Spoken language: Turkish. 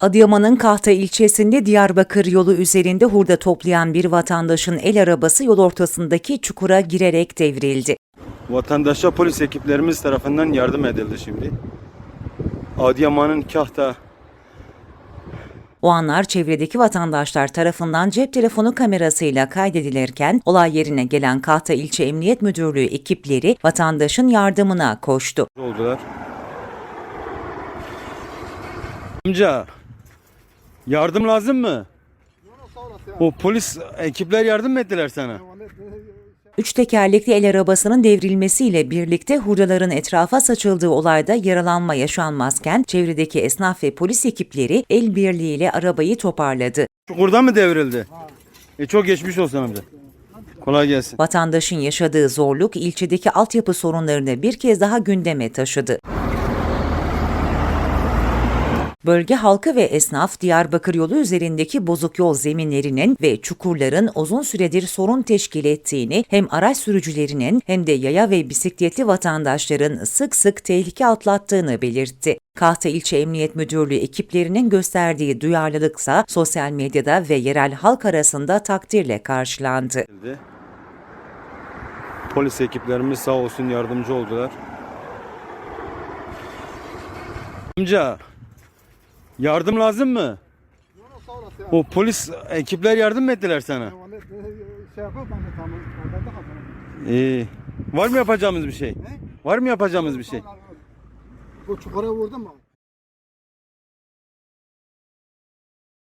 Adıyaman'ın Kahta ilçesinde Diyarbakır yolu üzerinde hurda toplayan bir vatandaşın el arabası yol ortasındaki çukura girerek devrildi. Vatandaşa polis ekiplerimiz tarafından yardım edildi şimdi. Adıyaman'ın Kahta O anlar çevredeki vatandaşlar tarafından cep telefonu kamerasıyla kaydedilirken olay yerine gelen Kahta İlçe Emniyet Müdürlüğü ekipleri vatandaşın yardımına koştu. oldular. Amca yardım lazım mı? O polis ekipler yardım mı ettiler sana? Üç tekerlekli el arabasının devrilmesiyle birlikte hurdaların etrafa saçıldığı olayda yaralanma yaşanmazken çevredeki esnaf ve polis ekipleri el birliğiyle arabayı toparladı. Çukurda mı devrildi? E çok geçmiş olsun amca. Kolay gelsin. Vatandaşın yaşadığı zorluk ilçedeki altyapı sorunlarını bir kez daha gündeme taşıdı. Bölge halkı ve esnaf Diyarbakır yolu üzerindeki bozuk yol zeminlerinin ve çukurların uzun süredir sorun teşkil ettiğini hem araç sürücülerinin hem de yaya ve bisikletli vatandaşların sık sık tehlike atlattığını belirtti. Kahta İlçe Emniyet Müdürlüğü ekiplerinin gösterdiği duyarlılıksa sosyal medyada ve yerel halk arasında takdirle karşılandı. Polis ekiplerimiz sağ olsun yardımcı oldular. Amca yardım lazım mı? O polis ekipler yardım mı ettiler sana? şey ben de kazanırım. İyi. Var mı yapacağımız bir şey? Var mı yapacağımız bir şey? Bu çukura vurdum mu?